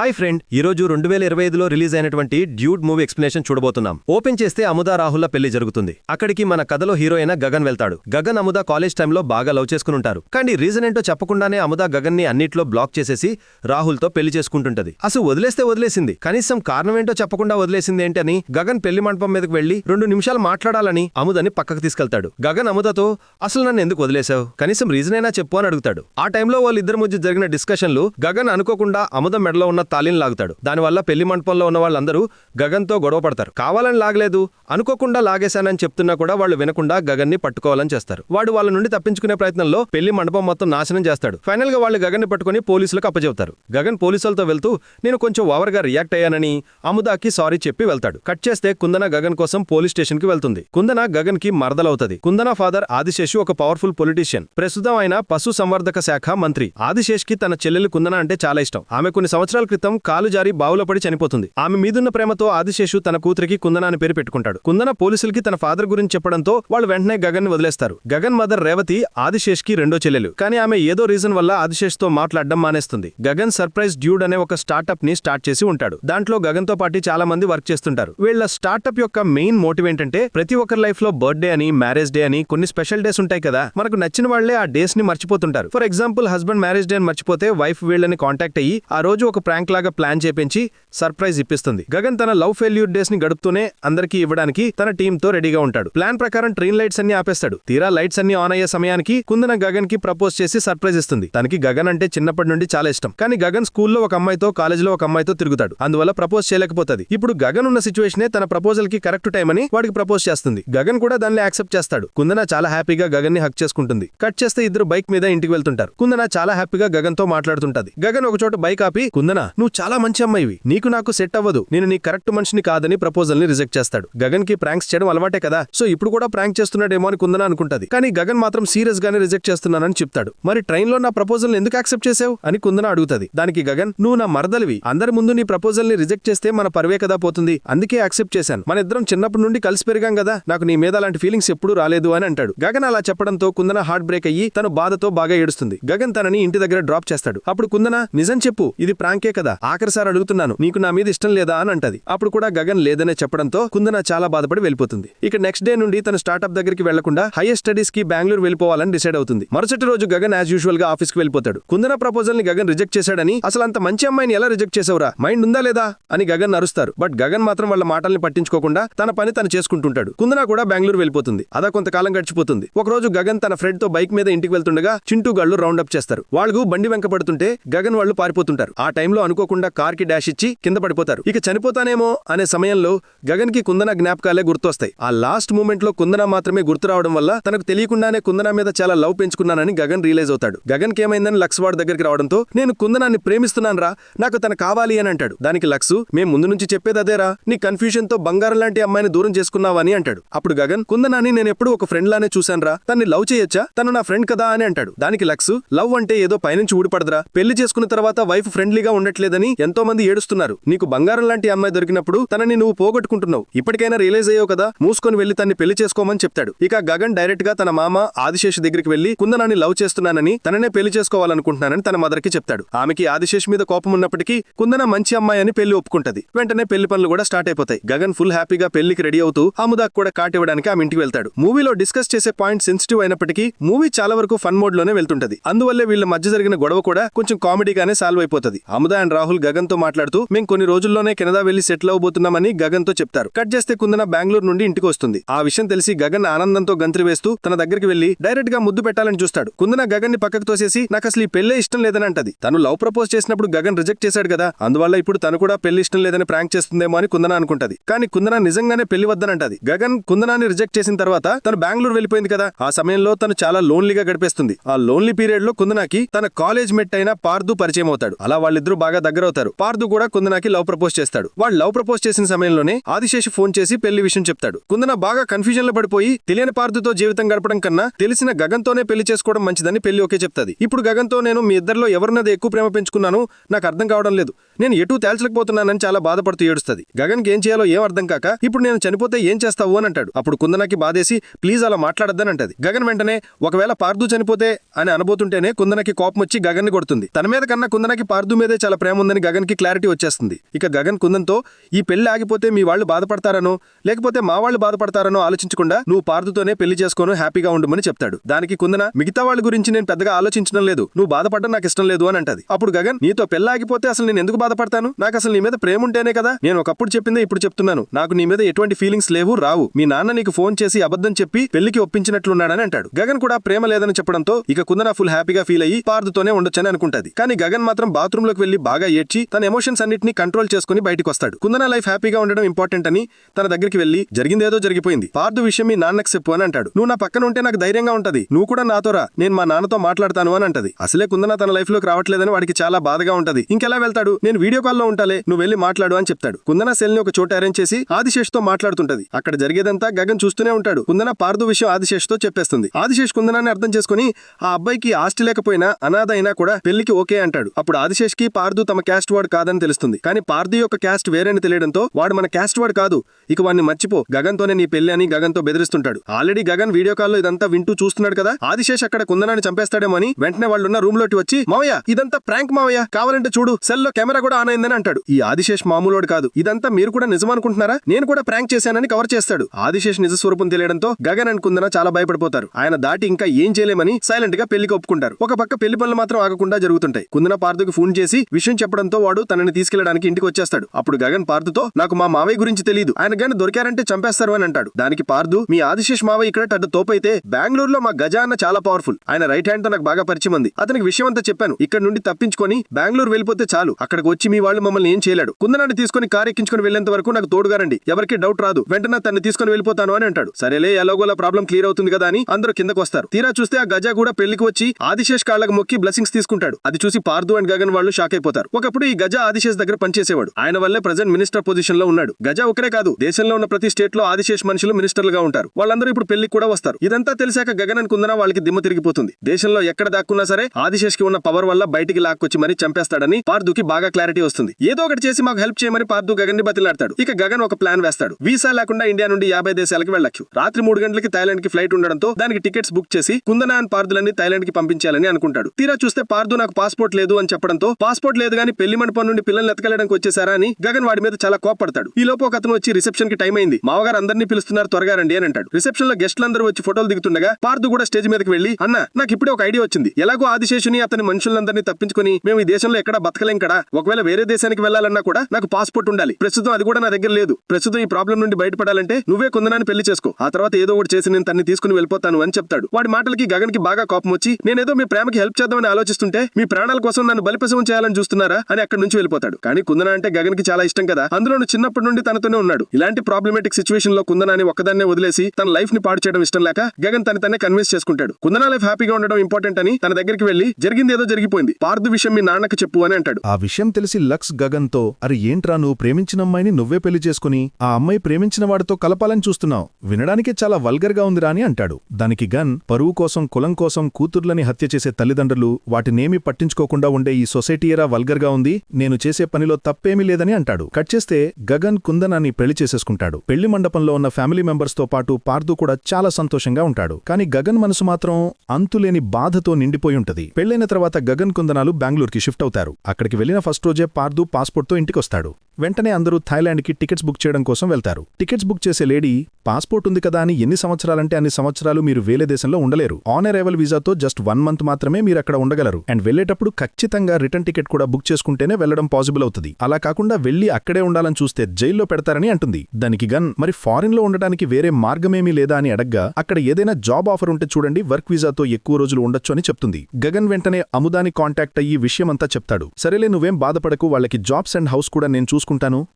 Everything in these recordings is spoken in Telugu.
హాయ్ ఫ్రెండ్ ఈ రోజు రెండు వేల ఇరవై ఐదులో రిలీజ్ అయినటువంటి డ్యూడ్ మూవీ ఎక్స్ప్లెనేషన్ చూడబోతున్నాం. ఓపెన్ చేస్తే అముదా రాహుల్ల పెళ్ళి జరుగుతుంది. అక్కడికి మన కథలో హీరో అయిన గగన్ వెళ్తాడు. గగన్ అముదా కాలేజ్ టైంలో బాగా లవ్ చేసుకుని ఉంటారు కానీ రీజన్ ఏంటో చెప్పకుండానే అముదా గగన్ని అన్నిట్లో బ్లాక్ చేసేసి రాహుల్తో పెళ్ళి చేసుకుంటుంటది. అసలు వదిలేస్తే వదిలేసింది. కనీసం కారణం ఏంటో చెప్పకుండా వదిలేసింది ఏంటని గగన్ పెళ్ళి మండపం మీదకి వెళ్ళి రెండు నిమిషాలు మాట్లాడాలని అముదని పక్కకు తీసుకెళ్తాడు. గగన్ అముదతో అసలు నన్ను ఎందుకు వదిలేశావు? కనీసం రీజన్ అయినా చెప్పు అని అడుగుతాడు. ఆ టైంలో వాళ్ళిద్దరి మధ్య జరిగిన డిస్కషన్లు గగన్ అనుకోకుండా అముద మెడలో ఉన్న తాళిని లాగుతాడు. దానివల్ల పెళ్ళి మండపంలో ఉన్న వాళ్ళందరూ గగన్తో గొడవ పడతారు. కావాలని లాగలేదు. అనుకోకుండా లాగేశానని చెప్తున్నా కూడా వాళ్ళు వినకుండా గగన్ని పట్టుకోవాలని చేస్తారు. వాడు వాళ్ళ నుండి తప్పించుకునే ప్రయత్నంలో పెళ్ళి మండపం మొత్తం నాశనం చేస్తాడు. ఫైనల్గా వాళ్ళు గగన్ని పట్టుకుని పోలీసులకు అప్పచెబుతారు. గగన్ పోలీసులతో వెళ్తూ నేను కొంచెం ఓవర్గా రియాక్ట్ అయ్యానని అముదాకి సారీ చెప్పి వెళ్తాడు. కట్ చేస్తే కుందన గగన్ కోసం పోలీస్ స్టేషన్కి వెళ్తుంది. కుందన గగన్కి మరదలవుతుంది. కుందన ఫాదర్ ఆదిశేషు ఒక పవర్ఫుల్ పొలిటీషియన్. ప్రస్తుతం ఆయన పశు సంవర్ధక శాఖ మంత్రి. ఆదిశేష్కి తన చెల్లెలు కుందన అంటే చాలా ఇష్టం. ఆమె కొన్ని సంవత్సరాల క్రితం కాలు జారి బావులపడి చనిపోతుంది. ఆమె మీదున్న ప్రేమతో ఆదిశేషు తన కూతురికి కుందన అని పేరు పెట్టుకుంటాడు. కుందన పోలీసులకి తన ఫాదర్ గురించి చెప్పడంతో వాళ్ళు వెంటనే గగన్ని వదిలేస్తారు. గగన్ మదర్ రేవతి ఆదిశేష్కి రెండో చెల్లెలు. కానీ ఆమె ఏదో రీజన్ వల్ల ఆదిశేష్తో మాట్లాడడం మానేస్తుంది. గగన్ సర్ప్రైజ్ డ్యూడ్ అనే ఒక స్టార్టప్ని స్టార్ట్ చేసి ఉంటాడు. దాంట్లో గగన్తో పాటు చాలా మంది వర్క్ చేస్తుంటారు. వీళ్ళ స్టార్టప్ యొక్క మెయిన్ మోటివ్ ఏంటంటే ప్రతి ఒక్కరి లైఫ్లో బర్త్డే అని మ్యారేజ్ డే అని కొన్ని స్పెషల్ డేస్ ఉంటాయి కదా మనకు నచ్చిన వాళ్ళే ఆ డేస్ని మర్చిపోతుంటారు. For example husband marriage day అని మర్చిపోతే వైఫ్ వీళ్ళని కాంటాక్ట్ అయ్యి ఆ రోజు ఒక ప్రాంక్ లాగా ప్లాన్ చేపించి సర్ప్రైజ్ ఇప్పిస్తుంది. గగన్ తన లవ్ ఫెయిల్యూర్ డేస్ని గడుపుతూనే అందరికీ ఇవ్వడానికి తన టీమ్తో రెడీగా ఉంటాడు. ప్లాన్ ప్రకారం ట్రైన్ లైట్స్ అన్ని ఆపేస్తాడు. తీరా లైట్స్ అన్ని ఆన్ అయ్యే సమయానికి కుందన గగన్కి ప్రపోజ్ చేసి సర్ప్రైజ్ ఇస్తుంది. తనకి గగన్ అంటే చిన్నప్పటి నుండి చాలా ఇష్టం. కానీ గగన్ స్కూల్లో ఒక అమ్మాయితో కాలేజీలో ఒక అమ్మాయితో తిరుగుతాడు. అందువల్ల ప్రపోజ్ చేయలేకపోతుంది. ఇప్పుడు గగన్ ఉన్న సిచ్యువేషనే తన ప్రపోజల్కి కరెక్ట్ టైం అని వాడికి ప్రపోజ్ చేస్తుంది. గగన్ కూడా దాన్ని యాక్సెప్ట్ చేస్తాడు. కుందన చాలా హ్యాపీగా గగన్ని హక్ చేసుకుంటుంది. కట్ చేస్తే ఇద్దరు బైక్ మీద ఇంటికి వెళ్తుంటారు. కుందన చాలా హ్యాపీగా గగన్తో మాట్లాడుతుంటది. గగన్ ఒక చోట బైక్ ఆపి కుందన నువ్వు చాలా మంచి అమ్మాయివి. నీకు నాకు సెట్ అవ్వదు. నేను నీ కరెక్ట్ మనిషిని కాదని ప్రపోజల్ని రిజెక్ట్ చేస్తాడు. గగన్కి ప్రాంక్స్ చేయడం అలవాటే కదా. సో ఇప్పుడు కూడా ప్రాంక్ చేస్తున్నాడేమో అని కుందన అనుకుంటది. కానీ గగన్ మాత్రం సీరియస్ గానే రిజెక్ట్ చేస్తున్నానని చెప్తాడు. మరి ట్రైన్లో నా ప్రపోజల్ ఎందుకు యాక్సెప్ట్ చేసావు అని కుందన అడుగుతుంది. దానికి గగన్ నువ్వు నా మరదలివి. అందరి ముందు నీ ప్రపోజల్ని రిజెక్ట్ చేస్తే మన పర్వే కదా పోతుంది. అందుకే యాక్సెప్ట్ చేశాను. మన ఇద్దరం చిన్నప్పటి నుండి కలిసి పెరిగాం కదా. నాకు నీ మీద అలాంటి ఫీలింగ్స్ ఎప్పుడూ రాలేదు అని అంటాడు. గగన్ అలా చెప్పడంతో కుందన హార్ట్ బ్రేక్ అయ్యి తను బాధతో బాగా ఏడుస్తుంది. గగన్ తనని ఇంటి దగ్గర డ్రాప్ చేస్తాడు. అప్పుడు కుందన నిజం చెప్పు. ఇది ప్రాంకే కదా ఆఖరిసారి అడుగుతున్నాను నీకు నా మీద ఇష్టం లేదా అని అంటది. అప్పుడు కూడా గగన్ లేదనే చెప్పడంతో కుందన చాలా బాధపడి వెళ్ళిపోతుంది. ఇక నెక్స్ట్ డే నుండి తన స్టార్టప్ దగ్గరికి వెళ్ళకుండా హైయర్ స్టడీస్కి బెంగళూరు వెళ్ళిపోవాలని డిసైడ్ అవుతుంది. మరుసటి రోజు గగన్ యాజ్ యూజువల్గా ఆఫీస్కి వెళ్ళిపోతాడు. కుందన ప్రపోజల్ని గగన్ రిజెక్ట్ చేశాడని అసలు అంత మంచి అమ్మాయిని ఎలా రిజెక్ట్ చేసావురా? మైండ్ ఉందా లేదా? అని గగన్ అరుస్తారు. బట్ గగన్ మాత్రం వాళ్ళ మాటల్ని పట్టించుకోకుండా తన పని తను చేసుకుంటుంటాడు. కుందన కూడా బెంగళూరు వెళ్ళిపోతుంది. అదా కొంతకాలం గడిచిపోతుంది. ఒక రోజు గగన్ తన ఫ్రెండ్తో బైక్ మీద ఇంటికి వెళ్తుండగా చింటూ గాళ్ళు రౌండప్ చేస్తారు. వాళ్ళు బండి వెంకపడుతుంటే గగన్ వాళ్ళు పారిపోతుంటారు. ఆ టైంలో అనుకోకుండా కార్కి డాష్ ఇచ్చి కింద పడిపోతారు. ఇక చనిపోతానేమో అనే సమయంలో గగన్కి కుందన జ్ఞాపకాలే గుర్తొస్తాయి. ఆ లాస్ట్ మూమెంట్లో కుందన మాత్రమే గుర్తు రావడం వల్ల తనకు తెలియకుండానే కుందన మీద చాలా లవ్ పెంచుకున్నానని గగన్ రియలైజ్ అవుతాడు. గగన్ కేమైందని లక్స్ వాడి దగ్గరికి రావడంతో నేను కుందనాన్ని ప్రేమిస్తున్నాను రా నాకు తన కావాలి అని అంటాడు. దానికి లక్సు మేం ముందు నుంచి చెప్పేది అదేరా నీ కన్ఫ్యూజన్తో బంగారం లాంటి అమ్మాయిని దూరం చేసుకున్నావని అంటాడు. అప్పుడు గగన్ కుందనాన్ని నేను ఎప్పుడూ ఒక ఫ్రెండ్ లానే చూశానరా తన్ని లవ్ చేయొచ్చా తను నా ఫ్రెండ్ కదా అని అంటాడు. దానికి లక్స్ లవ్ అంటే ఏదో పైనుంచి ఊడిపడదురా పెళ్ళి చేసుకున్న తర్వాత వైఫ్ ఫ్రెండ్లీగా ఉండట్లేదని ఎంతో మంది ఏడుస్తున్నారు. నీకు బంగారం లాంటి అమ్మాయి దొరికినప్పుడు తనని నువ్వు పోగొట్టుకుంటున్నావు. ఇప్పటికైనా రియలైజ్ అయ్యావు కదా? మూసుకొని వెళ్ళి తన్ని పెళ్ళి చేసుకోమని చెప్తాడు. ఇక గగన్ డైరెక్ట్గా తన మామ ఆదిశేష్ దగ్గరికి వెళ్ళి కుందనాన్ని లవ్ చేస్తున్నానని తననే పెళ్ళి చేసుకోవాలనుకుంటున్నానని తన మదర్కి చెప్తాడు. ఆమెకి ఆదిశేష్ మీద కోపం ఉన్నప్పటికీ కుందన మంచి అమ్మాయి అని పెళ్ళి ఒప్పుకుంటది. వెంటనే పెళ్ళి పనులు కూడా స్టార్ట్ అయిపోతాయి. గగన్ ఫుల్ హ్యాపీగా పెళ్ళికి రెడీ అవుతూ అముదాక్ కూడా కాటివ్వడానికి ఆమె ఇంటికి వెళ్తాడు. మూవీలో డిస్కస్ చేసే పాయింట్ సెన్సిటివ్ అయినప్పటికీ మూవీ చాలా వరకు ఫన్ మోడ్లోనే వెళ్తుంటది. అందువల్లే వీళ్ళ మధ్య జరిగిన గొడవ కూడా కొంచెం కామెడీగానే సాల్వ్ అయిపోతుంది. అముదా అండ్ రాహుల్ గగన్తో మాట్లాడుతూ మేము కొన్ని రోజుల్లోనే కెనడా వెళ్ళి సెటిల్ అవబోతున్నామని గగన్తో చెప్తారు. కట్ చేస్తే కుందన బెంగళూరు నుండి ఇంటికి వస్తుంది. ఆ విషయం తెలిసి గగన్ ఆనందంతో గంత్రి వేస్తూ తన దగ్గరికి వెళ్ళి డైరెక్ట్గా ముద్దు పెట్టాలని చూస్తాడు. కుందన గగన్ని పక్కకు తోసేసి నాకు అసలు ఈ పెళ్ళే ఇష్టం లేదని అంటది తను లవ్ ప్రపోజ్ చేసినప్పుడు గగన్ రిజెక్ట్ చేశాడు కదా. అందువల్ల ఇప్పుడు తను కూడా పెళ్ళి ఇష్టం లేదని ప్రాంక్ చేస్తుందేమో అని కుందన అనుకుంటది. కానీ కుందన నిజంగానే పెళ్ళి వద్దనంటది. గగన్ కుందనాన్ని రిజెక్ట్ చేసిన తర్వాత తను బెంగళూరు వెళ్ళిపోయింది కదా. ఆ సమయంలో తను చాలా లోన్లీగా గడిపేస్తుంది. ఆ లోన్లీ పీరియడ్లో కుందనాకి తన కాలేజ్ మెట్ అయిన పార్దు పరిచయం అవుతాడు అలా వాళ్ళిద్దరూ బాగా దగ్గర అవుతారు పార్దు కూడా కుందనాకి లవ్ ప్రపోజ్ చేస్తాడు. వాళ్ళు లవ్ ప్రపోజ్ చేసిన సమయంలోనే ఆదిశేషి ఫోన్ చేసి పెళ్ళి విషయం చెప్తాడు. కుందన బాగా కన్ఫ్యూజన్లో పడిపోయి తెలియని పార్దుతో జీవితం గడపడం కన్నా తెలిసిన గగన్తోనే పెళ్ళి చేసుకోవడం మంచిదని పెళ్ళి ఓకే చెప్తాది. ఇప్పుడు గగన్తో నేను మీ ఇద్దరిలో ఎవరినది ఎక్కువ ప్రేమ పెంచుకున్నాను నాకు అర్థం కావడం లేదు. నేను ఎటూ తేల్చలేకపోతున్నానని చాలా బాధపడుతూ ఏడుస్తుంది. గగన్కి ఏం చేయాలో ఏం అర్థం కాక ఇప్పుడు నేను చనిపోతే ఏం చేస్తావు అని అంటాడు. అప్పుడు కుందనకి బాధేసి ప్లీజ్ అలా మాట్లాడద్దని అంటది. గగన్ వెంటనే ఒకవేళ పార్దు చనిపోతే అని అనబోతుంటేనే కుందనకి కోపం వచ్చి గగన్ని కొడుతుంది. తన మీద కన్నా కుందనకి పార్దు మీదే చాలా ప్రేమ ప్రేమ ఉందని గగన్కి క్లారిటీ వచ్చేస్తుంది. ఇక గగన్ కుందంతో ఈ పెళ్ళి ఆగిపోతే మీ వాళ్ళు బాధపడతారనో లేకపోతే మా వాళ్ళు బాధపడతారనో ఆలోచించకుండా నువ్వు పార్దుతోనే పెళ్ళి చేసుకోను హ్యాపీగా ఉండమని చెప్తాడు. దానికి కుందన మిగతా వాళ్ళ గురించి నేను పెద్దగా ఆలోచించడం లేదు. నువ్వు బాధపడడం నాకు ఇష్టం లేదు అని అంటది. అప్పుడు గగన్ నీతో పెళ్ళి ఆగిపోతే అసలు నేను ఎందుకు బాధపడతాను? నాకు అసలు నీ మీద ప్రేమ ఉంటేనే కదా. నేను ఒకప్పుడు చెప్పిందే ఇప్పుడు చెప్తున్నాను. నాకు నీ మీద ఎటువంటి ఫీలింగ్స్ లేవు రావు. మీ నాన్న నీకు ఫోన్ చేసి అబద్ధం చెప్పి పెళ్ళికి ఒప్పించినట్లున్నాడని అంటాడు. గగన్ కూడా ప్రేమ లేదని చెప్పడంతో ఇక కుందన ఫుల్ హ్యాపీగా ఫీల్ అయ్యి పార్దుతోనే ఉండొచ్చని అనుకుంటది. కానీ గగన్ మాత్రం బాత్రూమ్లోకి వెళ్ళి బాగా ఏడ్చి తన ఎమోషన్స్ అన్నింటినీ కంట్రోల్ చేసుకుని బయటకు వస్తాడు కుందన లైఫ్ హ్యాపీగా ఉండడం ఇంపార్టెంట్ అని తన దగ్గరికి వెళ్ళి జరిగిందేదో జరిగిపోయింది. పార్దు విషయం మీ నాన్నకు చెప్పు అని అంటాడు. నువ్వు నా పక్కన ఉంటే నాకు ధైర్యంగా ఉంటది. నువ్వు కూడా నాతోరా నేను మా నాన్నతో మాట్లాడతాను అని అంటది. అసలే కుందన తన లైఫ్లోకి రావట్లేదని వాడికి చాలా బాధగా ఉంటది. ఇంకెలా వెళ్తాడు? నేను వీడియో కాల్లో ఉంటాలే. నువ్వు వెళ్ళి మాట్లాడు అని చెప్తాడు. కుందన సెల్ని ఒక చోట అరేంజ్ చేసి ఆదిశేష్తో మాట్లాడుతుంటది. అక్కడ జరిగేదంతా గగన్ చూస్తూనే ఉంటాడు. కుందన పార్దు విషయం ఆదిశేష్తో చెప్పేస్తుంది. ఆదిశేష్ కుందనాన్ని అర్థం చేసుకుని ఆ అబ్బాయికి ఆస్తి లేకపోయినా అనాథ అయినా కూడా పెళ్ళికి ఓకే అంటాడు. అప్పుడు ఆదిశేష్కి పార్దు తమ క్యాస్ట్ వాడు కాదని తెలుస్తుంది. కానీ పార్దు యొక్క క్యాస్ట్ వేరని తెలియడంతో వాడు మన క్యాస్ట్ వాడు కాదు. ఇక వాడిని మర్చిపో. గగన్ తోనే నీ పెళ్ళి అని గగన్తో బెదిరిస్తుంటాడు. ఆల్రెడీ గగన్ వీడియో కాల్లో ఇదంతా వింటూ చూస్తున్నాడు కదా? ఆదిశేష్ అక్కడ కుందనాన్ని చంపేస్తాడేమో అని వెంటనే వాళ్ళున్న రూమ్లోకి వచ్చి మావయ్య ఇదంతా ప్రాంక్ మావయ్య. కావాలంటే చూడు సెల్లో కెమెరా కూడా ఆన్ అయిందని అంటాడు. ఈ ఆదిశేష్ మామూలోడు కాదు. ఇదంతా మీరు కూడా నిజం అనుకుంటున్నారా నేను కూడా ప్రాంక్ చేశానని కవర్ చేస్తాడు. ఆదిశేష్ నిజ స్వరూపం తెలియడంతో గగన్ అనుకుందన కుందన చాలా భయపడిపోతారు. ఆయన దాటి ఇంకా ఏం చేయలేమని సైలెంట్గా పెళ్ళికి ఒప్పుకుంటారు. ఒక పక్క పెళ్ళి పనులు మాత్రం ఆగకుండా జరుగుతుంటాయి. కుందన పార్థుకి ఫోన్ చేసి విషయం చెప్పడంతో వాడు తనని తీసుకెళ్ళడానికి ఇంటికి వచ్చేస్తాడు. అప్పుడు గగన్ పార్థుతో నాకు మా మావయ్య గురించి తెలియదు ఆయన గాని దొరికారంటే చంపేస్తారు అని అంటాడు. దానికి పార్థు మీ ఆదిశేష్ మావయ్య ఇక్కడ టడ్డు తోపైతే బెంగళూరులో మా గజ అన్న చాలా పవర్ఫుల్ ఆయన రైట్ హ్యాండ్తో నాకు బాగా పరిచయం ఉంది. అతనికి విషయం అంతా చెప్పాను. ఇక్కడ నుండి తప్పించుకొని బెంగళూరు వెళ్ళిపోతే చాలు. అక్కడికి వచ్చి మీ వాళ్ళు మమ్మల్ని ఏం చేయలేడు. కుందనాన్ని తీసుకుని కారు ఎక్కించుకుని వెళ్ళేంత వరకు నాకు తోడుగారండి. ఎవరికి డౌట్ రాదు. వెంటనే తన్ని తీసుకుని వెళ్ళిపోతాను అని అంటాడు. సరేలే ఎలాగోలా ప్రాబ్లం క్లియర్ అవుతుంది కదా అని అందరూ కిందకు వస్తారు. తీరా చూస్తే ఆ గజ కూడా పెళ్ళికి వచ్చి ఆదిశేష్ కాళ్ళకు మొక్కి బ్లెస్సింగ్స్ తీసుకుంటాడు. అది చూసి పార్దు అండ్ గగన్ వాళ్ళు షాక్ అయిపోతారు. ఒకప్పుడు ఈ గజ ఆదిశేష్ దగ్గర పనిచేసేవాడు. ఆయన వల్లే ప్రజెంట్ మినిస్టర్ పొజిషన్లో ఉన్నాడు. గజ ఒకరే కాదు దేశంలో ఉన్న ప్రతి స్టేట్లో ఆదిశేష్ మనుషులు మినిస్టర్లుగా ఉంటారు. వాళ్ళందరూ ఇప్పుడు పెళ్ళికి కూడా వస్తారు. ఇదంతా తెలిసాక గగన్ కుందన వాళ్ళకి దిమ్మ తిరిగిపోతుంది. దేశంలో ఎక్కడ దాక్కున్నా సరే ఆదిశేష్కి ఉన్న పవర్ వల్ల బయటికి లాక్కొచ్చి మరీ చంపేస్తాడని పార్దుకి బాగా క్లారిటీ వస్తుంది. ఏదో ఒకటి చేసి మాకు హెల్ప్ చేయమని పార్దు గగన్ని బతిలాడతాడు. ఇక గగన్ ఒక ప్లాన్ వేస్తాడు. వీసా లేకుండా ఇండియా నుండి యాభై దేశాలకు వెళ్ళొచ్చు. రాత్రి మూడు గంటలకి థైలాండ్కి ఫ్లైట్ ఉండడంతో దానికి టికెట్స్ బుక్ చేసి కుందన అండ్ పార్దులని థైలాండ్కి పంపించాలని అనుకుంటాడు. తీరా చూస్తే పార్దు నాకు పాస్పోర్ట్ లేదు అని చెప్పడంతో పాస్పోర్ట్ లేదు కానీ పెళ్ళి మండపం నుండి పిల్లల్ని ఎతకలేడానికి వచ్చేసారా అని గగన్ వాడి మీద చాలా కోపడతాడు ఈ లోపు ఒక అతను వచ్చి రిసెప్షన్కి టైం అయింది. మావగారు అందరినీ పిలుస్తున్నారు త్వరగా రండి అని అంటాడు. రిసెప్షన్లో గెస్టులందరూ వచ్చి ఫోటోలు దిగుతుండగా పార్థు కూడా స్టేజ్ మీదకి వెళ్ళి అన్న నాకు ఇప్పుడే ఒక ఐడియా వచ్చింది. ఎలాగో ఆదిశేషుని అతని మనుషులందరినీ తప్పించుకొని మేము ఈ దేశంలో ఎక్కడ బతకలేం కదా. ఒకవేళ వేరే దేశానికి వెళ్ళాలన్నా కూడా నాకు పాస్పోర్ట్ ఉండాలి. ప్రస్తుతం అది కూడా నా దగ్గర లేదు. ప్రస్తుతం ఈ ప్రాబ్లం నుండి బయటపడాలంటే నువ్వే కొందనాన్ని పెళ్ళి చేసుకో. ఆ తర్వాత ఏదో ఒకటి చేసి నేను తన్ని తీసుకుని వెళ్ళిపోతాను అని చెప్తాడు. వాడి మాటలకి గగన్కి బాగా కోపం వచ్చి నేనేదో మీ ప్రేమకి హెల్ప్ చేద్దామని ఆలోచిస్తుంటే మీ ప్రాణాల కోసం నన్ను బలిపశం చేయాలని చూస్తున్నాను చూస్తున్నారా అని అక్కడి నుంచి వెళ్ళిపోతాడు. కానీ కుందన అంటే గగన్కి చాలా ఇష్టం కదా. అందులోను చిన్నప్పటి నుండి తనతోనే ఉన్నాడు. ఇలాంటి ప్రాబ్లమేటిక్ సిచువేషన్లో కుందనాన్ని ఒక్కదాన్నే వదిలేసి తన లైఫ్ని పాడు చేయడం ఇష్టం లేక గగన్ తన తనే కన్విన్స్ చేసుకుంటాడు. కుందన లైఫ్ హ్యాపీగా ఉండడం ఇంపార్టెంట్ అని తన దగ్గరికి వెళ్ళి జరిగింది ఏదో జరిగిపోయింది. పార్థు విషయం మీ నాన్నకి చెప్పు అని అంటాడు. ఆ విషయం తెలిసి లక్స్ గగన్తో అరే ఏంట్రా నువ్వు ప్రేమించిన అమ్మాయిని నువ్వే పెళ్ళి చేసుకుని ఆ అమ్మాయి ప్రేమించిన వాడితో కలపాలని చూస్తున్నావు. వినడానికే చాలా వల్గర్గా ఉందిరా అని అంటాడు. దానికి గన్ పరువు కోసం కులం కోసం కూతుర్లని హత్య చేసే తల్లిదండ్రులు వాటినేమీ పట్టించుకోకుండా ఉండే ఈ సొసైటీయరా దగ్గరగా ఉంది నేను చేసే పనిలో తప్పేమీ లేదని అంటాడు. కట్ చేస్తే గగన్ కుందనాన్ని పెళ్ళి చేసేసుకుంటాడు. పెళ్ళి మండపంలో ఉన్న ఫ్యామిలీ మెంబర్స్తో పాటు పార్దు కూడా చాలా సంతోషంగా ఉంటాడు. కానీ గగన్ మనసు మాత్రం అంతులేని బాధతో నిండిపోయి ఉంటది. పెళ్ళైన తర్వాత గగన్ కుందనాలు బెంగళూరుకి షిఫ్ట్ అవుతారు. అక్కడికి వెళ్ళిన ఫస్ట్ రోజే పార్దు పాస్పోర్ట్తో ఇంటికొస్తాడు. వెంటనే అందరూ థాయిలాండ్కి టికెట్స్ బుక్ చేయడం కోసం వెళ్తారు. టికెట్స్ బుక్ చేసే లేడీ పాస్పోర్ట్ ఉంది కదా అని ఎన్ని సంవత్సరాలంటే అన్ని సంవత్సరాలు మీరు వేరే దేశంలో ఉండలేరు. ఆన్ అరైవల్ వీసాతో జస్ట్ వన్ మంత్ మాత్రమే మీరు అక్కడ ఉండగలరు. అండ్ వెళ్ళేటప్పుడు ఖచ్చితంగా రిటర్న్ టికెట్ కూడా బుక్ చేసుకుంటేనే వెళ్ళడం పాసిబుల్ అవుతుంది. అలా కాకుండా వెళ్ళి అక్కడే ఉండాలని చూస్తే జైల్లో పెడతారని అంటుంది. దానికి గన్ మరి ఫారిన్లో ఉండడానికి వేరే మార్గమేమీ లేదా అని అడగ్గా అక్కడ ఏదైనా జాబ్ ఆఫర్ ఉంటే చూడండి వర్క్ వీసాతో ఎక్కువ రోజులు ఉండొచ్చు అని చెప్తుంది. గగన్ వెంటనే అముదాని కాంటాక్ట్ అయ్యి విషయమంతా చెప్తాడు. సరేలే నువ్వేం బాధపడకు వాళ్ళకి జాబ్స్ అండ్ హౌస్ కూడా నేను చూసుకుంటాను.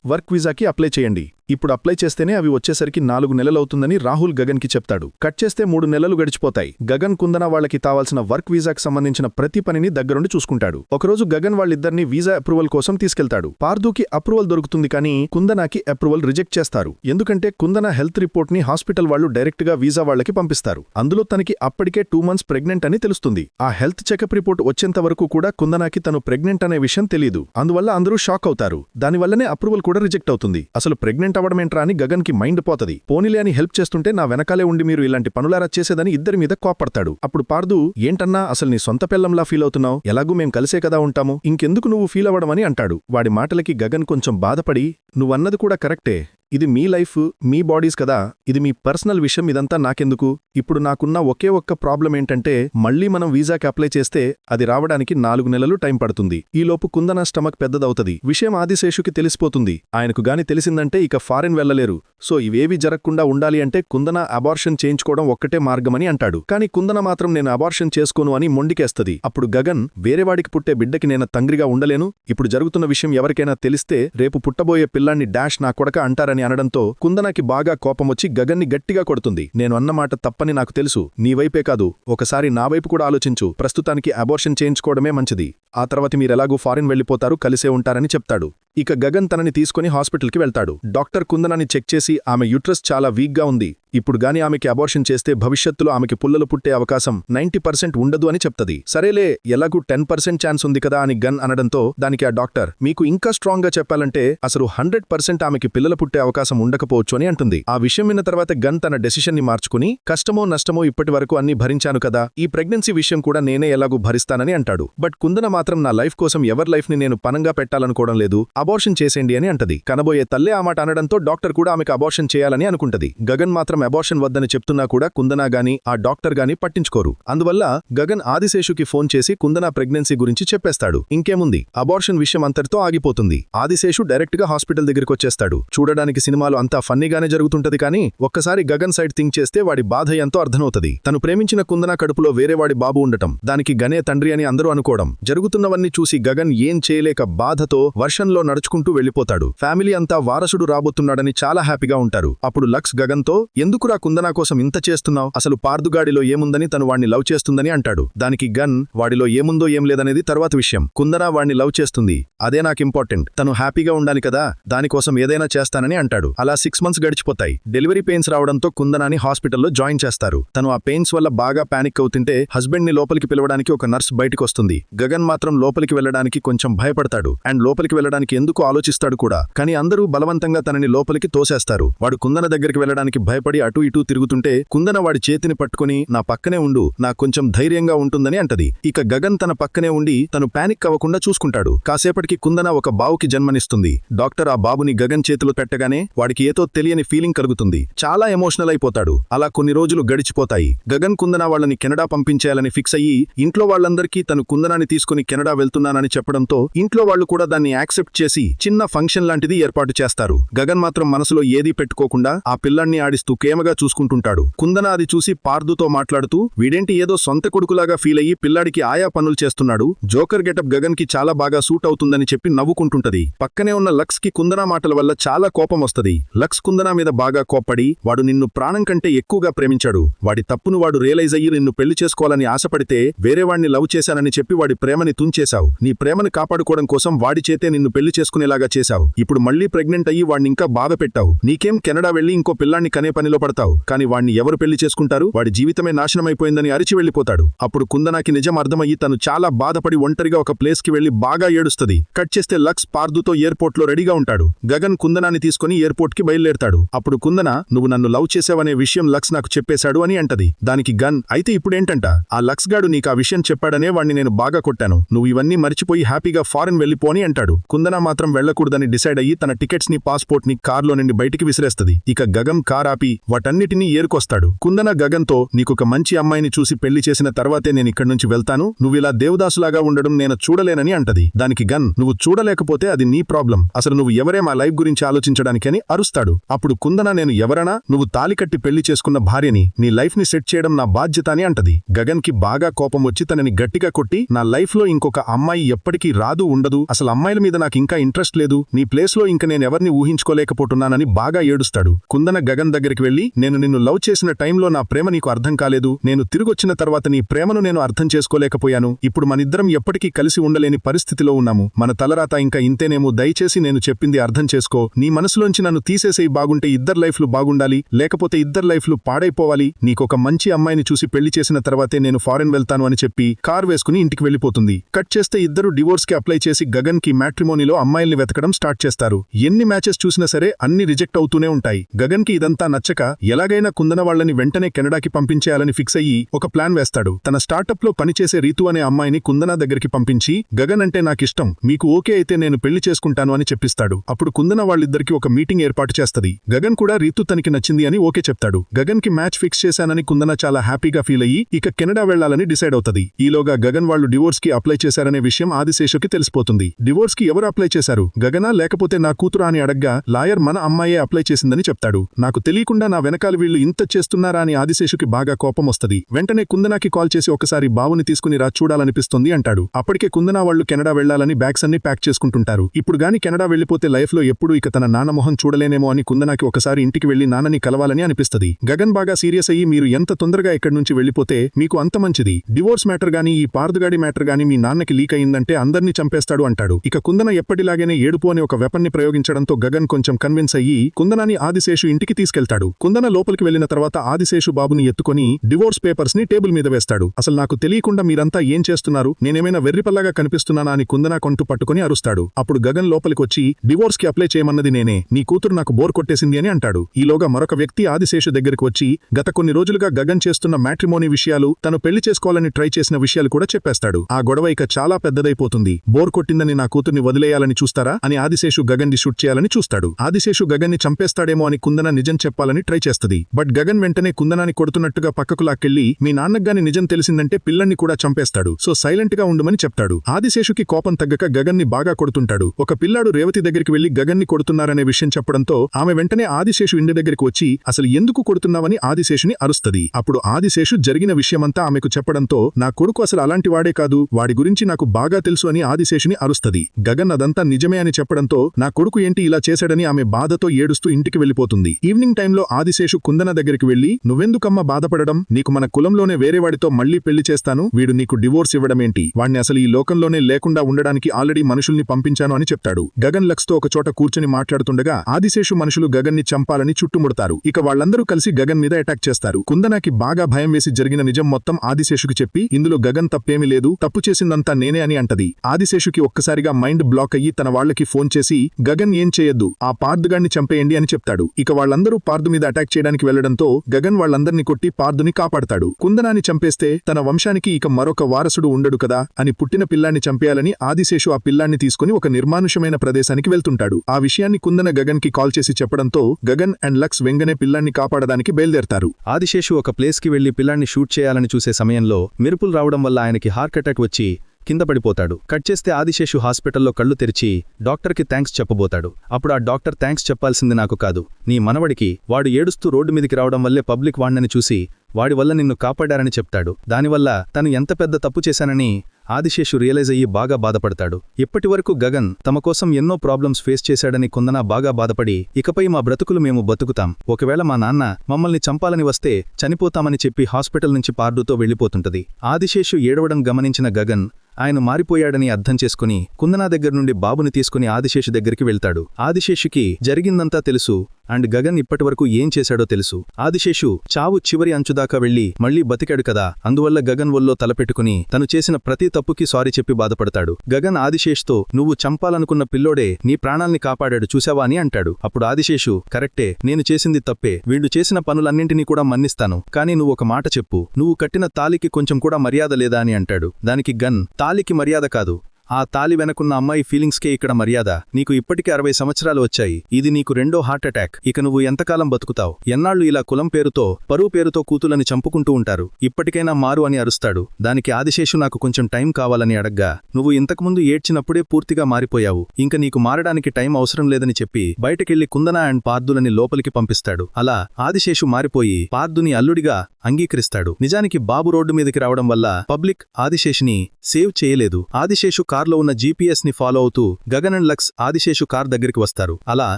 వర్క్ వీజాకి అప్లై చేయండి. ఇప్పుడు అప్లై చేస్తేనే అవి వచ్చేసరికి నాలుగు నెలలవుతుందని రాహుల్ గగన్కి చెప్తాడు. కట్ చేస్తే మూడు నెలలు గడిచిపోతాయి. గగన్ కుందన వాళ్ళకి కావాల్సిన వర్క్ వీసాకి సంబంధించిన ప్రతి పనిని దగ్గరుండి చూసుకుంటాడు. ఒకరోజు గగన్ వాళ్ళిద్దరిని వీజా అప్రూవల్ కోసం తీసుకెళ్తాడు. పార్దూకి అప్రూవల్ దొరుకుతుంది కానీ కుందనాకి అప్రూవల్ రిజెక్ట్ చేస్తారు. ఎందుకంటే కుందన హెల్త్ రిపోర్ట్ని హాస్పిటల్ వాళ్ళు డైరెక్ట్గా వీసా వాళ్ళకి పంపిస్తారు. అందులో తనకి అప్పటికే టూ మంత్స్ ప్రెగ్నెంట్ అని తెలుస్తుంది. ఆ హెల్త్ చెకప్ రిపోర్ట్ వచ్చేంత వరకు కూడా కుందనాకి తను ప్రెగ్నెంట్ అనే విషయం తెలియదు అందువల్ల అందరూ షాక్ అవుతారు. దానివల్లనే అప్రూవల్ కూడా రిజెక్ట్ అవుతుంది. అసలు ప్రెగ్నెంట్ ప్రెగ్నెంట్ అవ్వడమేంట్రా అని గగన్కి మైండ్ పోతది. పోనీలే అని హెల్ప్ చేస్తుంటే నా వెనకాలే ఉండి మీరు ఇలాంటి పనులారా చేసేదని ఇద్దరి మీద కోపడతాడు అప్పుడు పార్దు ఏంటన్నా అసలు నీ సొంత పిల్లంలా ఫీల్ అవుతున్నావు? ఎలాగూ మేం కలిసే కదా ఉంటాము? ఇంకెందుకు నువ్వు ఫీల్ అవ్వడమని అంటాడు. వాడి మాటలకి గగన్ కొంచెం బాధపడి నువ్వన్నది కూడా కరెక్టే. ఇది మీ లైఫ్ మీ బాడీస్ కదా ఇది మీ పర్సనల్ విషయం ఇదంతా నాకెందుకు? ఇప్పుడు నాకున్న ఒకే ఒక్క ప్రాబ్లం ఏంటంటే మళ్ళీ మనం వీసాకి అప్లై చేస్తే అది రావడానికి నాలుగు నెలలు టైం పడుతుంది. ఈలోపు కుందన స్టమక్ పెద్దదవుతది. విషయం ఆదిశేషుకి తెలిసిపోతుంది. ఆయనకు గాని తెలిసిందంటే ఇక ఫారిన్ వెళ్ళలేరు సో ఇవేవి జరగకుండా ఉండాలి అంటే కుందన అబార్షన్ చేయించుకోవడం ఒక్కటే మార్గమని అంటాడు. కానీ కుందన మాత్రం నేను అబార్షన్ చేసుకోను అని మొండికేస్తది. అప్పుడు గగన్ వేరేవాడికి పుట్టే బిడ్డకి నేను తంగ్రిగా ఉండలేను. ఇప్పుడు జరుగుతున్న విషయం ఎవరికైనా తెలిస్తే రేపు పుట్టబోయే పిల్లాన్ని డాష్ నా కొడక అంటారని అనడంతో కుందనకి బాగా కోపమొచ్చి గగన్ని గట్టిగా కొడుతుంది. నేను అన్నమాట తప్పని నాకు తెలుసు. నీ వైపే కాదు. ఒకసారి నా వైపు కూడా ఆలోచించు. ప్రస్తుతానికి అబోర్షన్ చేయించుకోవడమే మంచిది. ఆ తర్వాత మీరెలాగూ ఫారిన్ వెళ్ళిపోతారు కలిసే ఉంటారని చెప్తాడు. ఇక గగన్ తనని తీసుకుని హాస్పిటల్కి వెళ్తాడు. డాక్టర్ కుందనాన్ని చెక్ చేసి ఆమె యుట్రస్ చాలా వీక్గా ఉంది. ఇప్పుడు గాని ఆమెకి అబార్షన్ చేస్తే భవిష్యత్తులో ఆమెకి పుల్లలు పుట్టే అవకాశం నైంటీ పర్సెంట్ ఉండదు అని చెప్తది. సరేలే ఎలాగూ టెన్ పర్సెంట్ ఛాన్స్ ఉంది కదా అని గన్ అనడంతో దానికి ఆ డాక్టర్ మీకు ఇంకా స్ట్రాంగ్గా చెప్పాలంటే అసలు హండ్రెడ్ పర్సెంట్ ఆమెకి పిల్లలు పుట్టే అవకాశం ఉండకపోవచ్చు అని అంటుంది. ఆ విషయం విన్న తర్వాత గన్ తన డెసిషన్ని మార్చుకుని కష్టమో నష్టమో ఇప్పటి వరకు అన్ని భరించాను కదా. ఈ ప్రెగ్నెన్సీ విషయం కూడా నేనే ఎలాగూ భరిస్తానని అంటాడు. బట్ కుందన మాత్రం నా లైఫ్ కోసం ఎవరి లైఫ్ని నేను పనంగా పెట్టాలనుకోవడం లేదు అబార్షన్ చేసేయండి అని అంటది. కనబోయే తల్లే ఆ మాట అనడంతో డాక్టర్ కూడా ఆమెకు అబార్షన్ చేయాలని అనుకుంటది. గగన్ మాత్రం అబార్షన్ వద్దని చెప్తున్నా కూడా కుందనా గాని ఆ డాక్టర్ గాని పట్టించుకోరు. అందువల్ల గగన్ ఆదిశేషుకి ఫోన్ చేసి కుందనా ప్రెగ్నెన్సీ గురించి చెప్పేస్తాడు. ఇంకేముంది? అబార్షన్ విషయం అంతటితో ఆగిపోతుంది. ఆదిశేషు డైరెక్ట్గా హాస్పిటల్ దగ్గరికొచ్చేస్తాడు. చూడడానికి సినిమాలు అంతా ఫన్నీగానే జరుగుతుంటది కానీ ఒక్కసారి గగన్ సైడ్ థింక్ చేస్తే వాడి బాధ ఎంతో అర్థమవుతుంది. తను ప్రేమించిన కుందనా కడుపులో వేరే వాడి బాబు ఉండటం దానికి గనే తండ్రి అని అందరూ అనుకోవడం జరుగుతున్నవన్నీ చూసి గగన్ ఏం చేయలేక బాధతో వర్షంలో నడుచుకుంటూ వెళ్ళిపోతాడు ఫ్యామిలీ అంతా వారసుడు రాబోతున్నాడని చాలా హ్యాపీగా ఉంటారు. అప్పుడు లక్స్ గగన్తో ఎందుకురా కుందనా కోసం ఇంత చేస్తున్నావు? అసలు పార్దుగాడిలో ఏముందని తను వాణ్ణి లవ్ చేస్తుందని అంటాడు. దానికి గన్ వాడిలో ఏముందో ఏం లేదనేది తర్వాత విషయం. కుందనా వాణ్ణి లవ్ చేస్తుంది. అదే నాకు ఇంపార్టెంట్. తను హ్యాపీగా ఉండాలి కదా? దానికోసం ఏదైనా చేస్తానని అంటాడు. అలా సిక్స్ మంత్స్ గడిచిపోతాయి. డెలివరీ పెయిన్స్ రావడంతో కుందనాని హాస్పిటల్లో జాయిన్ చేస్తారు. తను ఆ పెయిన్స్ వల్ల బాగా పానిక్ అవుతుంటే హస్బెండ్ని లోపలికి పిలవడానికి ఒక నర్స్ బయటకొస్తుంది. గగన్ మాత్రం లోపలికి వెళ్ళడానికి కొంచెం భయపడతాడు అండ్ లోపలికి వెళ్ళడానికి ఎందుకు ఆలోచిస్తాడు కూడా. కానీ అందరూ బలవంతంగా తనని లోపలికి తోసేస్తారు. వాడు కుందన దగ్గరికి వెళ్ళడానికి భయపడి అటూ ఇటూ తిరుగుతుంటే కుందన వాడి చేతిని పట్టుకుని నా పక్కనే ఉండు నాకు కొంచెం ధైర్యంగా ఉంటుందని అంటది. ఇక గగన్ తన పక్కనే ఉండి తను పానిక్ అవ్వకుండా చూసుకుంటాడు. కాసేపటికి కుందన ఒక బావుకి జన్మనిస్తుంది. డాక్టర్ ఆ బాబుని గగన్ చేతిలో పెట్టగానే వాడికి ఏదో తెలియని ఫీలింగ్ కలుగుతుంది. చాలా ఎమోషనల్ అయిపోతాడు. అలా కొన్ని రోజులు గడిచిపోతాయి. గగన్ కుందన వాళ్ళని కెనడా పంపించేయాలని ఫిక్స్ అయ్యి ఇంట్లో వాళ్ళందరికీ తను కుందనాన్ని తీసుకుని కెనడా వెళ్తున్నానని చెప్పడంతో ఇంట్లో వాళ్ళు కూడా దాన్ని యాక్సెప్ట్ చేసి చిన్న ఫంక్షన్ లాంటిది ఏర్పాటు చేస్తారు. గగన్ మాత్రం మనసులో ఏదీ పెట్టుకోకుండా ఆ పిల్లాన్ని ఆడిస్తూ కేమగా చూసుకుంటుంటాడు. కుందన అది చూసి పార్దుతో మాట్లాడుతూ వీడేంటి ఏదో సొంత కొడుకులాగా ఫీల్ అయ్యి పిల్లాడికి ఆయా పనులు చేస్తున్నాడు? జోకర్ గెటప్ గగన్కి చాలా బాగా సూట్ అవుతుందని చెప్పి నవ్వుకుంటుంటది. పక్కనే ఉన్న లక్స్కి కుందన మాటల వల్ల చాలా కోపం వస్తది. లక్స్ కుందన మీద బాగా కోప్పడి వాడు నిన్ను ప్రాణం కంటే ఎక్కువగా ప్రేమించాడు. వాడి తప్పును వాడు రియలైజ్ అయ్యి నిన్ను పెళ్ళి చేసుకోవాలని ఆశపడితే వేరే వాడిని లవ్ చేశానని చెప్పి వాడి ప్రేమని తుంచేశావు. నీ ప్రేమను కాపాడుకోవడం కోసం వాడి చేతే నిన్ను పెళ్ళి చేసుకునేలాగా చేశావు. ఇప్పుడు మళ్ళీ ప్రెగ్నెంట్ అయ్యి వాడిని ఇంకా బాధ పెట్టావు. నీకేం కెనడా వెళ్ళి ఇంకో పిల్లాన్ని కనే పనిలో పడతావు. కానీ వాణ్ణి ఎవరు పెళ్ళి చేసుకుంటారు? వాడి జీవితమే నాశనమైపోయిందని అరిచి వెళ్ళిపోతాడు అప్పుడు కుందనాకి నిజం అర్థమయ్యి తను చాలా బాధపడి ఒంటరిగా ఒక ప్లేస్కి వెళ్ళి బాగా ఏడుస్తది. కట్ చేస్తే లక్స్ పార్దుతో ఎయిర్పోర్ట్లో రెడీగా ఉంటాడు. గగన్ కుందనాన్ని తీసుకుని ఎయిర్పోర్ట్కి బయలుదేరతాడు. అప్పుడు కుందన నువ్వు నన్ను లవ్ చేసావనే విషయం లక్స్ నాకు చెప్పేశాడు అని అంటది. దానికి గన్ అయితే ఇప్పుడేంటంట? ఆ లక్స్ గాడు నీకు ఆ విషయం చెప్పాడనే వాణ్ణి నేను బాగా కొట్టాను. నువ్వు ఇవన్నీ మర్చిపోయి హ్యాపీగా ఫారెన్ వెళ్ళిపోని అంటాడు. కుందన మాత్రం వెళ్ళకూడదని డిసైడ్ అయ్యి తన టికెట్స్ని పాస్పోర్ట్ని కార్లో నుండి బయటికి విసిరేస్తది. ఇక గగం కార్ ఆపి వాటన్నిటినీ ఏరుకొస్తాడు. కుందన గగన్తో నీకొక మంచి అమ్మాయిని చూసి పెళ్ళి చేసిన తర్వాతే నేను ఇక్కడి నుంచి వెళ్తాను. నువ్విలా దేవదాసులాగా ఉండడం నేను చూడలేనని అంటది. దానికి గన్ నువ్వు చూడలేకపోతే అది నీ ప్రాబ్లం. అసలు నువ్వు ఎవరే మా లైఫ్ గురించి ఆలోచించడానికని అరుస్తాడు. అప్పుడు కుందన నేను ఎవరనా? నువ్వు తాలికట్టి పెళ్ళి చేసుకున్న భార్యని నీ లైఫ్ని సెట్ చేయడం నా బాధ్యత అని అంటది. గగన్కి బాగా కోపం వచ్చి తనని గట్టిగా కొట్టి నా లైఫ్లో ఇంకొక అమ్మాయి ఎప్పటికీ రాదు ఉండదు. అసలు అమ్మాయిల మీద నాకు ఇంకా ఇంట్రెస్ట్ లేదు. నీ ప్లేస్లో ఇంక నేనెవర్ని ఊహించుకోలేకపోతున్నానని బాగా ఏడుస్తాడు. కుందన గగన్ దగ్గరికి వెళ్ళి నేను నిన్ను లవ్ చేసిన టైంలో నా ప్రేమ నీకు అర్థం కాలేదు. నేను తిరిగొచ్చిన తర్వాత నీ ప్రేమను నేను అర్థం చేసుకోలేకపోయాను. ఇప్పుడు మనిద్దరం ఎప్పటికీ కలిసి ఉండలేని పరిస్థితిలో ఉన్నాము. మన తలరాత ఇంకా ఇంతేనేమో. దయచేసి నేను చెప్పింది అర్థం చేసుకో. నీ మనసులోంచి నన్ను తీసేసేయి. బాగుంటే ఇద్దరు లైఫ్లు బాగుండాలి. లేకపోతే ఇద్దరు లైఫ్లు పాడైపోవాలి. నీకొక మంచి అమ్మాయిని చూసి పెళ్ళి చేసిన తర్వాతే నేను ఫారెన్ వెళ్తాను అని చెప్పి కార్ వేసుకుని ఇంటికి వెళ్ళిపోతుంది కట్ చేస్తే ఇద్దరు డివోర్స్కి అప్లై చేసి గగన్కి మ్యాట్రిమోనీలో అమ్మాయిల్ని వెతకడం స్టార్ట్ చేస్తారు. ఎన్ని మ్యాచెస్ చూసినా సరే అన్ని రిజెక్ట్ అవుతూనే ఉంటాయి. గగన్కి ఇదంతా నచ్చక ఎలాగైనా కుందన వాళ్ళని వెంటనే కెనడాకి పంపించేయాలని ఫిక్స్ అయ్యి ఒక ప్లాన్ వేస్తాడు. తన స్టార్టప్లో పనిచేసే రీతు అనే అమ్మాయిని కుందనా దగ్గరికి పంపించి గగన్ అంటే నాకిష్టం. మీకు ఓకే అయితే నేను పెళ్ళి చేసుకుంటాను అని చెప్పిస్తాడు. అప్పుడు కుందన వాళ్ళిద్దరికి ఒక మీటింగ్ ఏర్పాటు చేస్తది. గగన్ కూడా రీతు తనకి నచ్చింది అని ఓకే చెప్తాడు. గగన్కి మ్యాచ్ ఫిక్స్ చేశానని కుందన చాలా హ్యాపీగా ఫీల్ అయ్యి ఇక కెనడా వెళ్ళాలని డిసైడ్ అవుతది. ఈలోగా గగన్ వాళ్ళు డివోర్స్కి అప్లై చేశారనే విషయం ఆదిశేషుకి తెలిసిపోతుంది. డివోర్స్కి ఎవరు అప్లై చేశారు? గగనా లేకపోతే నా కూతురా అని అడగ్గా లాయర్ మన అమ్మాయే అప్లై చేసిందని చెప్తాడు. నాకు తెలియకుండా నా వెనకాల వీళ్ళు ఇంత చేస్తున్నారా అని ఆదిశేషుకి బాగా కోపం వస్తది. వెంటనే కుందనాకి కాల్ చేసి ఒకసారి బావుని తీసుకుని రా చూడాలనిపిస్తుంది అంటాడు. అప్పటికే కుందనా వాళ్ళు కెనడా వెళ్ళాలని బ్యాగ్స్ అన్ని ప్యాక్ చేసుకుంటుంటారు. ఇప్పుడు గాని కెనడా వెళ్ళిపోతే లైఫ్లో ఎప్పుడూ ఇక తన నాన్న మొహం చూడలేనేమో అని కుందనాకి ఒకసారి ఇంటికి వెళ్ళి నాన్నని కలవాలని అనిపిస్తది. గగన్ బాగా సీరియస్ అయ్యి మీరు ఎంత తొందరగా ఇక్కడి నుంచి వెళ్ళిపోతే మీకు అంత మంచిది. డివోర్స్ మ్యాటర్ గాని ఈ పార్దుగాడి మ్యాటర్ గాని మీ నాన్నకి లీక్ అయిందంటే అందర్నీ చంపేస్తాడు అంటాడు. ఇక కుందన ఎప్పటిలాగేనే ఏడుపు అనే ఒక వెపన్ని ప్రయోగించడంతో గగన్ కొంచెం కన్విన్స్ అయ్యి కుందనాని ఆదిశేషు ఇంటికి తీసుకెళ్తాడు. కుందన లోపలికి వెళ్ళిన తర్వాత ఆదిశేషు బాబుని ఎత్తుకొని డివోర్స్ పేపర్స్ని టేబుల్ మీద వేస్తాడు. అసలు నాకు తెలియకుండా మీరంతా ఏం చేస్తున్నారు? నేనేమైనా వెర్రిపల్లాగా కనిపిస్తున్నానా అని కుందన కొంటూ పట్టుకుని అరుస్తాడు. అప్పుడు గగన్ లోపలికొచ్చి డివోర్స్కి అప్లై చేయమన్నది నేనే. నీ కూతురు నాకు బోర్ కొట్టేసింది అని అంటాడు. ఈలోగా మరొక వ్యక్తి ఆదిశేషు దగ్గరికి వచ్చి గత కొన్ని రోజులుగా గగన్ చేస్తున్న మ్యాట్రిమోనీ విషయాలు తను పెళ్ళి చేసుకోవాలని ట్రై చేసిన విషయాలు కూడా చెప్పేస్తాడు. ఆ గొడవ ఇక చాలా పెద్దదైపోతుంది. బోర్ కొట్టిందని నా కూతుర్ని వదిలేయాలని చూస్తారా? అని ఆదిశేషు గగన్ని షూట్ చేయాలని చూస్తాడు. ఆదిశేషు గగన్ని చంపేస్తాడేమో అని కుందన నిజం చెప్పాలని ట్రై చేస్తది. బట్ గగన్ వెంటనే కుందనాన్ని కొడుతున్నట్టుగా పక్కకు లాక్కెళ్ళి మీ నాన్నగాని నిజం తెలిసిందంటే పిల్లల్ని కూడా చంపేస్తాడు. సో సైలెంట్గా ఉండమని చెప్తాడు. ఆదిశేషుకి కోపం తగ్గక గగన్ని బాగా కొడుతుంటాడు. ఒక పిల్లాడు రేవతి దగ్గరికి వెళ్ళి గగన్ని కొడుతున్నారనే విషయం చెప్పడంతో ఆమె వెంటనే ఆదిశేషు ఇంటి దగ్గరికి వచ్చి అసలు ఎందుకు కొడుతున్నావని ఆదిశేషుని అరుస్తది. అప్పుడు ఆదిశేషు జరిగిన విషయమంతా ఆమెకు చెప్పడంతో నా కొడుకు అసలు అలాంటి వాడే కాదు. వాడి గురించి నాకు బాగా తెలుసు అని ఆదిశేషిని అరుస్తది. గగన్ అదంతా నిజమే అని చెప్పడంతో నా కొడుకు ఏంటి ఇలా చేశాడని ఆమె బాధతో ఏడుస్తూ ఇంటికి వెళ్ళిపోతుంది ఈవినింగ్ టైంలో ఆదిశేషు కుందన దగ్గరికి వెళ్ళి నువ్వెందుకమ్మ బాధపడడం? నీకు మన కులంలోనే వేరేవాడితో మళ్ళీ పెళ్ళి చేస్తాను? వీడు నీకు డివోర్స్ ఇవ్వడమేంటి? వాణ్ణి అసలు ఈ లోకంలోనే లేకుండా ఉండడానికి ఆల్రెడీ మనుషుల్ని పంపించాను అని చెప్తాడు. గగన్ లక్స్తో ఒక చోట కూర్చుని మాట్లాడుతుండగా ఆదిశేషు మనుషులు గగన్ని చంపాలని చుట్టుముడతారు. ఇక వాళ్ళందరూ కలిసి గగన్ మీద అటాక్ చేస్తారు. కుందనాకి బాగా భయం వేసి జరిగిన నిజం మొత్తం ఆదిశేషుకి చెప్పి ఇందులో గగన్ తప్పేమీ లేదు. తప్పు చేసిందంతా నేనే అని అంటది. ఆదిశేషుకి ఒక్కసారిగా మైండ్ బ్లాక్ అయ్యి తన వాళ్ళకి ఫోన్ చేసి గగన్ ఏం చేయొద్దు ఆ పార్దుగాన్ని చంపేయండి అని చెప్తాడు. ఇక వాళ్ళందరూ పార్థు మీద అటాక్ చేయడానికి వెళ్ళడంతో గగన్ వాళ్ళందర్నీ కొట్టి పార్థుని కాపాడతాడు. కుందనాన్ని చంపేస్తే తన వంశానికి ఇక మరొక వారసుడు ఉండడు కదా అని పుట్టిన పిల్లాన్ని చంపేయాలని ఆదిశేషు ఆ పిల్లాన్ని తీసుకుని ఒక నిర్మానుషమైన ప్రదేశానికి వెళ్తుంటాడు. ఆ విషయాన్ని కుందన గగన్కి కాల్ చేసి చెప్పడంతో గగన్ అండ్ లక్స్ వెంగనే పిల్లాన్ని కాపాడడానికి బయలుదేరతారు. ఆదిశేషు ఒక ప్లేస్కి వెళ్ళి పిల్లాన్ని షూట్ చేయాలని చూసే సమయంలో మెరుపులు రావడం వల్ల ఆయనకి హార్ట్ అటాక్ వచ్చి కింద పడిపోతాడు. కట్ చేస్తే ఆదిశేషు హాస్పిటల్లో కళ్ళు తెరిచి డాక్టర్కి థ్యాంక్స్ చెప్పబోతాడు. అప్పుడు ఆ డాక్టర్ థ్యాంక్స్ చెప్పాల్సింది నాకు కాదు. నీ మనవడికి వాడు ఏడుస్తూ రోడ్డు మీదికి రావడం వల్లే పబ్లిక్ వాణ్ణని చూసి వాడి వల్ల నిన్ను కాపాడారని చెప్తాడు. దానివల్ల తను ఎంత పెద్ద తప్పు చేశానని ఆదిశేషు రియలైజ్ అయ్యి బాగా బాధపడతాడు. ఇప్పటివరకు గగన్ తమ కోసం ఎన్నో ప్రాబ్లమ్స్ ఫేస్ చేశాడని కుందన బాగా బాధపడి ఇకపై మా బ్రతుకులు మేము బతుకుతాం. ఒకవేళ మా నాన్న మమ్మల్ని చంపాలని వస్తే చనిపోతామని చెప్పి హాస్పిటల్ నుంచి పార్డుతో వెళ్ళిపోతుంటది ఆదిశేషు ఏడవడం గమనించిన గగన్ ఆయన మారిపోయాడని అర్థం చేసుకుని కుందనా దగ్గర నుండి బాబుని తీసుకుని ఆదిశేషు దగ్గరికి వెళ్తాడు. ఆదిశేషుకి జరిగిందంతా తెలుసు అండ్ గగన్ ఇప్పటివరకు ఏం చేశాడో తెలుసు. ఆదిశేషు చావు చివరి అంచుదాకా వెళ్ళి మళ్ళీ బతికాడు కదా అందువల్ల గగన్ ఒల్లో తలపెట్టుకుని తను చేసిన ప్రతి తప్పుకి సారీ చెప్పి బాధపడతాడు. గగన్ ఆదిశేష్తో నువ్వు చంపాలనుకున్న పిల్లోడే నీ ప్రాణాల్ని కాపాడాడు చూసావా అని అంటాడు. అప్పుడు ఆదిశేషు కరెక్టే నేను చేసింది తప్పే వీళ్ళు చేసిన పనులన్నింటినీ కూడా మన్నిస్తాను కానీ నువ్వు ఒక మాట చెప్పు నువ్వు కట్టిన తాలికి కొంచెం కూడా మర్యాద లేదా? అని అంటాడు. దానికి గన్ తాలికి మర్యాద కాదు. ఆ తాలి వెనకున్న అమ్మాయి ఫీలింగ్స్కే ఇక్కడ మర్యాద. నీకు ఇప్పటికే అరవై సంవత్సరాలు వచ్చాయి. ఇది నీకు రెండో హార్ట్ అటాక్. ఇక నువ్వు ఎంతకాలం బతుకుతావు? ఎన్నాళ్ళు ఇలా కులం పేరుతో పరువు పేరుతో కూతులని చంపుకుంటూ ఉంటారు? ఇప్పటికైనా మారు అని అరుస్తాడు. దానికి ఆదిశేషు నాకు కొంచెం టైం కావాలని అడగ్గా నువ్వు ఇంతకుముందు ఏడ్చినప్పుడే పూర్తిగా మారిపోయావు. ఇంక నీకు మారడానికి టైం అవసరం లేదని చెప్పి బయటకెళ్ళి కుందన అండ్ పార్దులని లోపలికి పంపిస్తాడు. అలా ఆదిశేషు మారిపోయి పార్దుని అల్లుడిగా అంగీకరిస్తాడు. నిజానికి బాబు రోడ్డు మీదకి రావడం వల్ల పబ్లిక్ ఆదిశేషుని సేవ్ చేయలేదు. ఆదిశేషు కార్లో ఉన్న జీపీఎస్ని ఫాలో అవుతూ Gagan and Lux Adiseshu car దగ్గరికి వస్తారు. అలా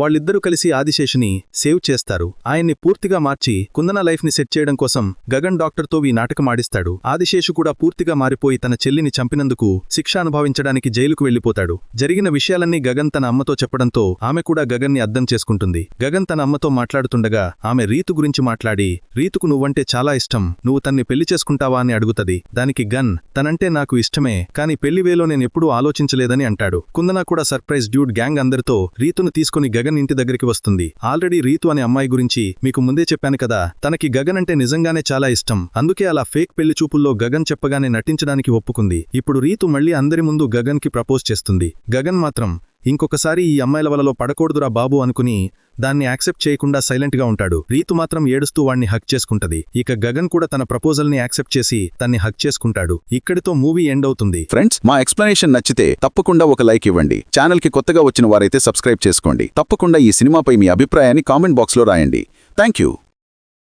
వాళ్ళిద్దరూ కలిసి ఆదిశేషుని సేవ్ చేస్తారు. ఆయన్ని పూర్తిగా మార్చి కుందన లైఫ్ని సెట్ చేయడం కోసం గగన్ డాక్టర్తో ఈ నాటకం ఆడిస్తాడు. ఆదిశేషు కూడా పూర్తిగా మారిపోయి తన చెల్లిని చంపినందుకు శిక్ష అనుభవించడానికి జైలుకు వెళ్ళిపోతాడు జరిగిన విషయాలన్నీ గగన్ తన అమ్మతో చెప్పడంతో ఆమె కూడా గగన్ని అర్థం చేసుకుంటుంది. గగన్ తన అమ్మతో మాట్లాడుతుండగా ఆమె రీతు గురించి మాట్లాడి రీతుకు నువ్వంటే చాలా ఇష్టం. నువ్వు తన్ని పెళ్ళి చేసుకుంటావా అని అడుగుతది. దానికి గన్ తనంటే నాకు ఇష్టమే కాని పెళ్ళి వేలో నేనెప్పుడూ ఆలోచించలేదని అంటాడు. కుందన కూడా సర్ప్రైజ్ డ్యూడ్ గ్యాంగ్ అందరితో రీతును తీసుకుని గగన్ ఇంటి దగ్గరికి వస్తుంది. ఆల్రెడీ రీతు అనే అమ్మాయి గురించి మీకు ముందే చెప్పాను కదా తనకి గగన్ అంటే నిజంగానే చాలా ఇష్టం. అందుకే అలా ఫేక్ పెళ్ళి చూపుల్లో గగన్ చెప్పగానే నటించడానికి ఒప్పుకుంది. ఇప్పుడు రీతు మళ్ళీ అందరి ముందు గగన్కి ప్రపోజ్ చేస్తుంది. గగన్ మాత్రం ఇంకొకసారి ఈ అమ్మాయిల వలలో పడకూడదురా బాబు అనుకుని దాన్ని యాక్సెప్ట్ చేయకుండా సైలెంట్గా ఉంటాడు. రీతు మాత్రం ఏడుస్తూ వాణ్ణి హక్ చేసుకుంటది. ఇక గగన్ కూడా తన ప్రపోజల్ని యాక్సెప్ట్ చేసి తన్ని హక్ చేసుకుంటాడు. ఇక్కడితో మూవీ ఎండ్ అవుతుంది. ఫ్రెండ్స్ మా ఎక్స్ప్లెనేషన్ నచ్చితే తప్పకుండా ఒక లైక్ ఇవ్వండి. ఛానల్కి కొత్తగా వచ్చిన వారైతే సబ్స్క్రైబ్ చేసుకోండి. తప్పకుండా ఈ సినిమాపై మీ అభిప్రాయాన్ని కామెంట్ బాక్స్లో రాయండి. Thank you